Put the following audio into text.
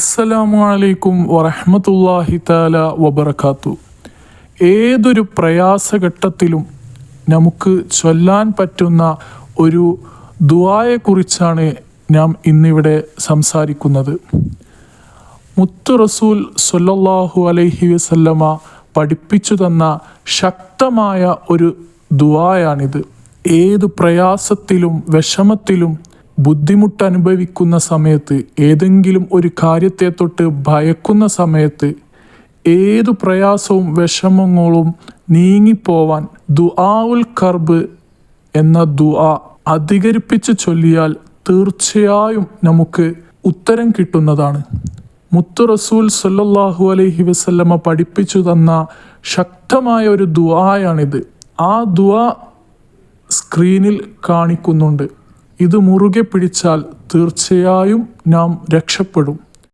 അസ്സലാമു അലൈക്കും വറഹമത്തല്ലാഹി താല വബർക്കാത്തു ഏതൊരു പ്രയാസഘട്ടത്തിലും നമുക്ക് ചൊല്ലാൻ പറ്റുന്ന ഒരു ദുആയെക്കുറിച്ചാണ് നാം ഇന്നിവിടെ സംസാരിക്കുന്നത്. മുത്തു റസൂൽ സൊല്ലാഹു അലൈഹി വസല്ലമ പഠിപ്പിച്ചു തന്ന ശക്തമായ ഒരു ദുആയാണിത്. ഏത് പ്രയാസത്തിലും വിഷമത്തിലും ബുദ്ധിമുട്ട് അനുഭവിക്കുന്ന സമയത്ത് ഏതെങ്കിലും ഒരു കാര്യത്തെ തൊട്ട് ഭയക്കുന്ന സമയത്ത് ഏതു പ്രയാസവും വിഷമങ്ങളും നീങ്ങിപ്പോവാൻ ദുആഉൽ കർബ് എന്ന ദുആ അധികരിപ്പിച്ച് ചൊല്ലിയാൽ തീർച്ചയായും നമുക്ക് ഉത്തരം കിട്ടുന്നതാണ്. മുത്തു റസൂൽ സല്ലാഹു അലൈഹി വസല്ലമ പഠിപ്പിച്ചു തന്ന ശക്തമായ ഒരു ദുആയാണിത്. ആ ദുആ സ്ക്രീനിൽ കാണിക്കുന്നുണ്ട്. ഇത് മുറുകെ പിടിച്ചാൽ തീർച്ചയായും നാം രക്ഷപ്പെടും.